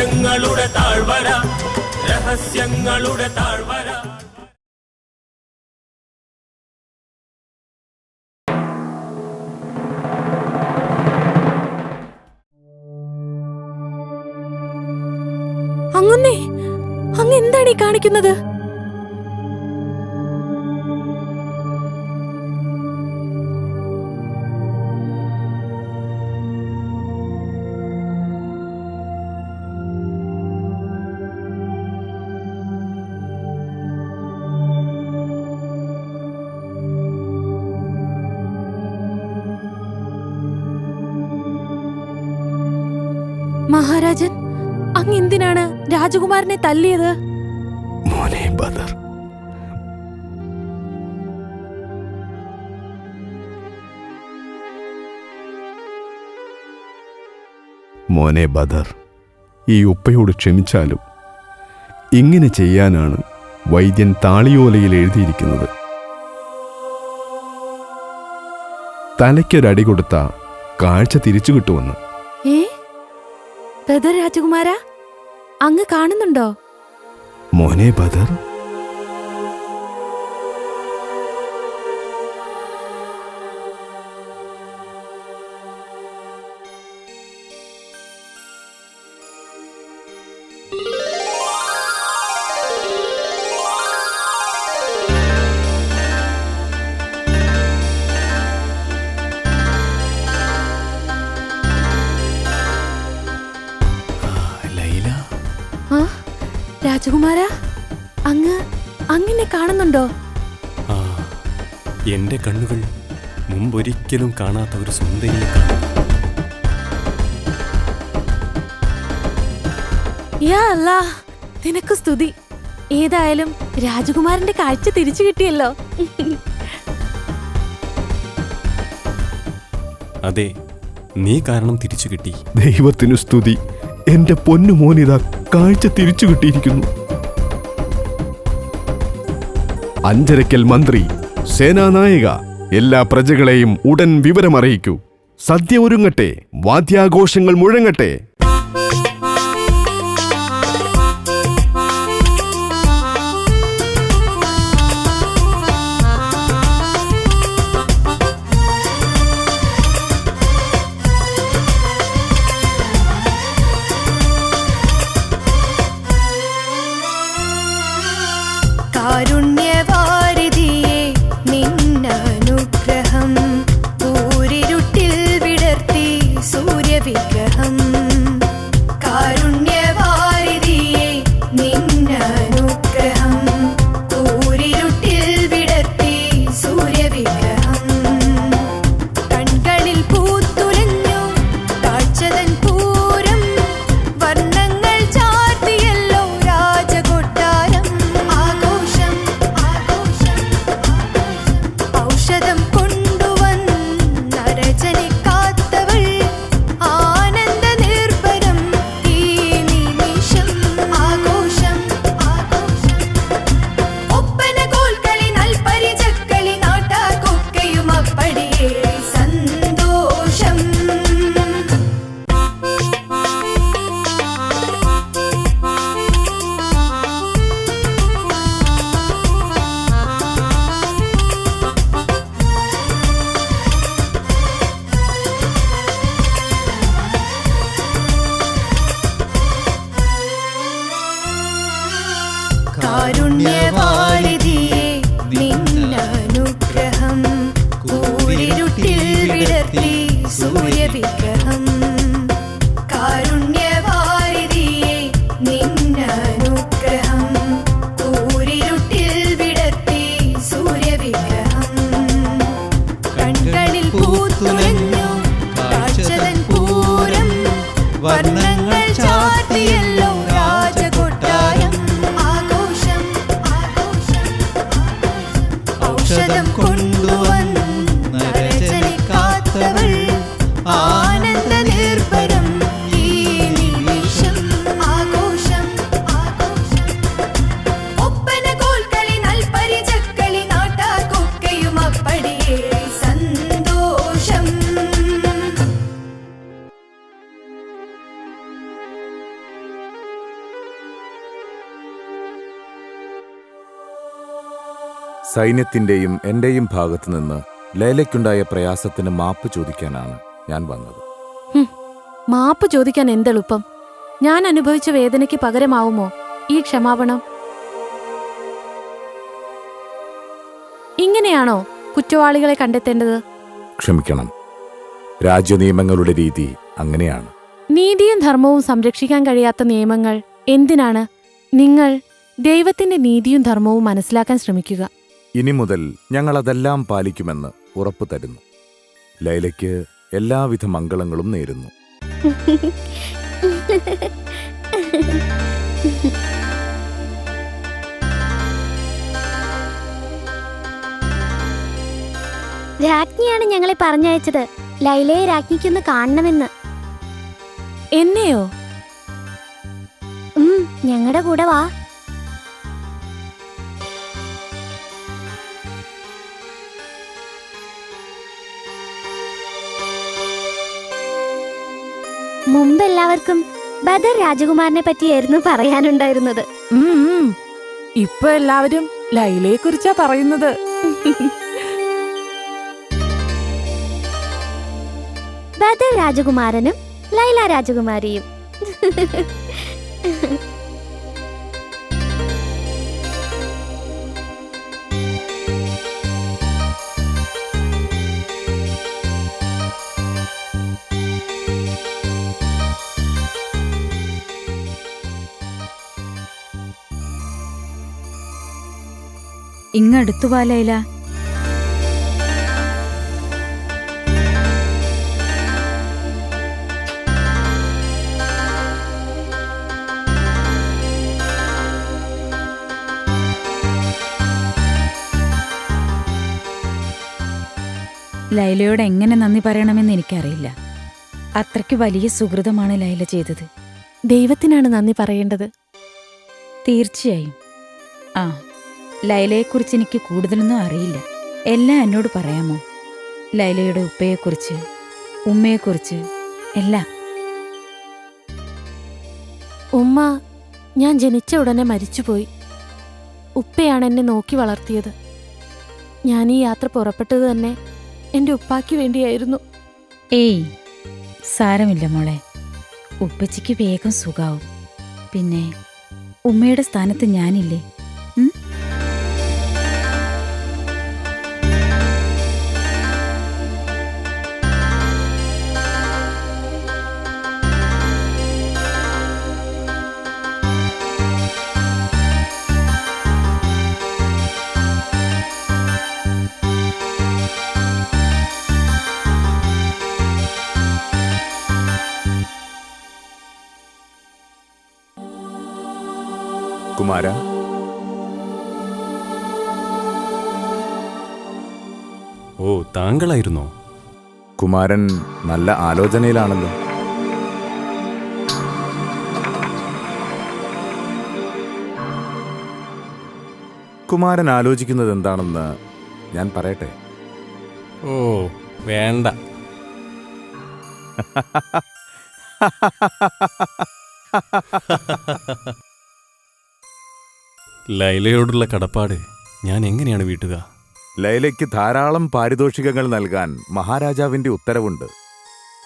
രഹസ്യങ്ങളുടെ താഴ്വര രഹസ്യങ്ങളുടെ താഴ്വര. അങ്ങുന്നേ അങ്ങ് എന്താണ് ഈ കാണിക്കുന്നത്? മഹാരാജൻ അങ്ങ് എന്തിനാണ് രാജകുമാരനെ തല്ലിയത്? മോനെ ബദർ മോനെ ബദർ ഈ ഉപ്പയോട് ക്ഷമിച്ചാലും ഇങ്ങനെ ചെയ്യാനാണ് വൈദ്യൻ താളിയോലയിൽ എഴുതിയിരിക്കുന്നത്. തലയ്ക്കൊരടി കൊടുത്ത കാഴ്ച തിരിച്ചു കിട്ടുമെന്ന്. ബദർ രാജകുമാര? അങ്ങ് കാണുന്നുണ്ടോ? മോനെ ബദർ രാജകുമാര? അങ്ങ് അങ്ങനെ കാണുന്നുണ്ടോ? ആ എന്റെ കണ്ണുകൾ മുമ്പൊരിക്കലും കാണാത്ത ഒരു സുന്ദരിയെ നിനക്ക് സ്തുതി. ഏതായാലും രാജകുമാരന്റെ കാഴ്ച തിരിച്ചു കിട്ടിയല്ലോ. അതെ നീ കാരണം തിരിച്ചു കിട്ടി. ദൈവത്തിനു സ്തുതി. എന്റെ പൊന്നു മോനിത കാഴ്ച തിരിച്ചു കിട്ടിയിരിക്കുന്നു. അഞ്ചരക്കൽ മന്ത്രി സേനാനായക എല്ലാ പ്രജകളെയും ഉടൻ വിവരമറിയിക്കൂ. സദ്യ ഒരുങ്ങട്ടെ വാദ്യാഘോഷങ്ങൾ മുഴങ്ങട്ടെ. 帅的 സൈന്യത്തിന്റെയും എന്റെയും ഭാഗത്തു നിന്ന് ലൈലയ്ക്കുണ്ടായ പ്രയാസത്തിന് മാപ്പ് ചോദിക്കാനാണ് ഞാൻ വന്നത്. മാപ്പ് ചോദിക്കാൻ എന്തെളുപ്പം? ഞാൻ അനുഭവിച്ച വേദനയ്ക്ക് പകരമാവുമോ ഈ ക്ഷമാപണം? ഇങ്ങനെയാണോ കുറ്റവാളികളെ കണ്ടെത്തേണ്ടത്? ക്ഷമിക്കണം. രാജ്യനിയമങ്ങളുടെ രീതി അങ്ങനെയാണ്. നീതിയും ധർമ്മവും സംരക്ഷിക്കാൻ കഴിയാത്ത നിയമങ്ങൾ എന്തിനാണ്? നിങ്ങൾ ദൈവത്തിന്റെ നീതിയും ധർമ്മവും മനസ്സിലാക്കാൻ ശ്രമിക്കുക. ഇനി മുതൽ ഞങ്ങളതെല്ലാം പാലിക്കുമെന്ന് ഉറപ്പു തരുന്നു. ലൈലയ്ക്ക് എല്ലാവിധ മംഗളങ്ങളും നേരുന്നു. രാജ്ഞിയാണ് ഞങ്ങളെ പറഞ്ഞയച്ചത്. ലൈലയെ രാജ്ഞിക്കൊന്ന് കാണണമെന്ന്. എന്നെയോ? ഉം ഞങ്ങളുടെ കൂടെ വാ. മുമ്പ് എല്ലാവർക്കും ബദർ രാജകുമാരനെ പറ്റിയായിരുന്നു പറയാനുണ്ടായിരുന്നത്. ഇപ്പൊ എല്ലാവരും ലൈലയെ കുറിച്ചാ പറയുന്നത്. ബദർ രാജകുമാരനും ലൈല രാജകുമാരിയും. ഇങ്ങടുത്തു വാ ലൈല. ലൈലയോട് എങ്ങനെ നന്ദി പറയണമെന്ന് എനിക്കറിയില്ല. അത്രയ്ക്ക് വലിയ സുഹൃതമാണ് ലൈല ചെയ്തത്. ദൈവത്തിനാണ് നന്ദി പറയേണ്ടത്. തീർച്ചയായും. ആ. ലൈലയെക്കുറിച്ച് എനിക്ക് കൂടുതലൊന്നും അറിയില്ല. എല്ലാം എന്നോട് പറയാമോ? ലൈലയുടെ ഉപ്പയെക്കുറിച്ച് ഉമ്മയെക്കുറിച്ച് എല്ലാം. ഉമ്മ ഞാൻ ജനിച്ച ഉടനെ മരിച്ചുപോയി. ഉപ്പയാണ് എന്നെ നോക്കി വളർത്തിയത്. ഞാൻ ഈ യാത്ര പുറപ്പെട്ടത് തന്നെ എന്റെ ഉപ്പാക്ക് വേണ്ടിയായിരുന്നു. ഏയ് സാരമില്ല മോളെ. ഉപ്പച്ചിക്ക് വേഗം സുഖാവും. പിന്നെ ഉമ്മയുടെ സ്ഥാനത്ത് ഞാനില്ലേ? കുമാര ഓ താങ്കളായിരുന്നോ? കുമാരൻ നല്ല ആലോചനയിലാണല്ലോ. കുമാരൻ ആലോചിക്കുന്നത് എന്താണെന്ന് ഞാൻ പറയട്ടെ? ഓ വേണ്ട. ലൈലയോടുള്ള കടപ്പാട് ഞാൻ എങ്ങനെയാണ് വീട്ടുക? ലൈലയ്ക്ക് ധാരാളം പാരിതോഷികങ്ങൾ നൽകാൻ മഹാരാജാവിന്റെ ഉത്തരവുണ്ട്.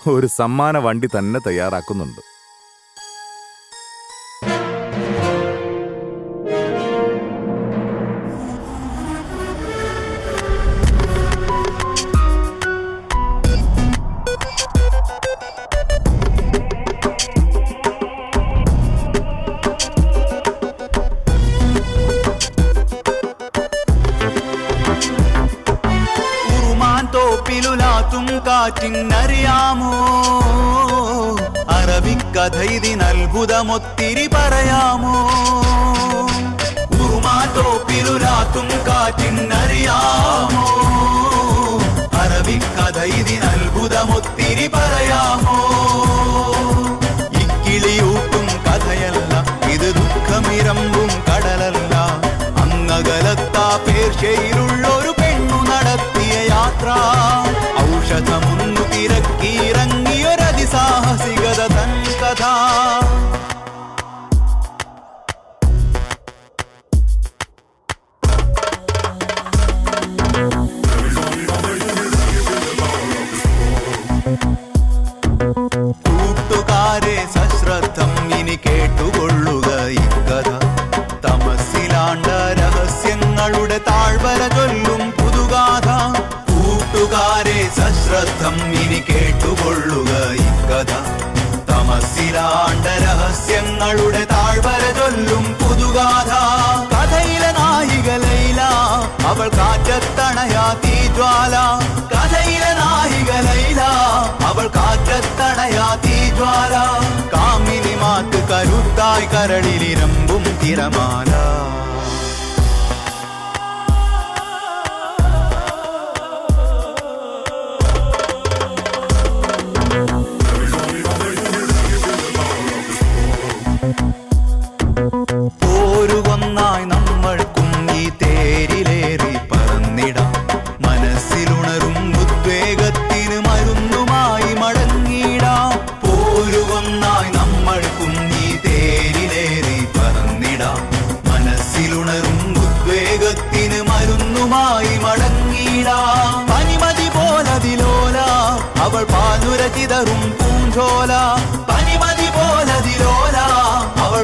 ഒരു സമ്മാന വണ്ടി തന്നെ തയ്യാറാക്കുന്നുണ്ട്. ഇതിനത്ഭുതമൊത്തിരി പറയാമോ? ഉറുമാറ്റോപ്പിലുരാത്തും കാറ്റിനറിയാമോ? അറബിക്കഥ ഇതിനത്ഭുതമൊത്തിരി പറയാമോ? ഇക്കിളിയൂട്ടും കഥയല്ല ഇത് ദുഃഖമിരമ്പും കടലല്ല. അങ്ങകലത്താ പേർഷയിലുള്ളൊരു പെണ്ണു നടത്തിയ യാത്ര. ഔഷധമൊന്നു തിരക്കിയിറങ്ങിയൊരതിസാഹസികത തൻ കഥ. രഹസ്യങ്ങളുടെ താഴ്വര ചൊല്ലും പുതുഗാഥ. കഥയിലെ നായിക ലൈല അവൾ കാറ്റത്തണയാ തീജ്വാല. കഥയിലെ നായിക ലൈല അവൾ കാറ്റത്തണയാ തീജ്വാല. കാമിനി മാത്ത് കരുത്തായി കരളിലിരമ്പും തിരമാല. പോരുകൊന്നായി നമ്മൾക്കും ഈ തേരിലേറി പറന്നിടാം. മനസ്സിലുണരും ഉദ്വേഗത്തിന് മരുന്നുമായി മടങ്ങിടാം പോരുകൊന്നായി നമ്മൾക്കും ഈ തേരിലേറി പറന്നിടാം. മനസ്സിലുണരും ഉദ്വേഗത്തിന് മരുന്നുമായി മടങ്ങിടാം പനിമതി പോലതിലോല അവൾ പാലുരചിതറും പൂഞ്ചോല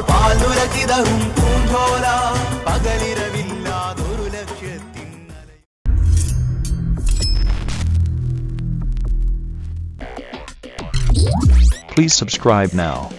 അവൾ പാലുരചിതറും പൂഞ്ചോല പകലിരവില്ലാതൊരു ലക്ഷ്യത്തിൻ Please subscribe now.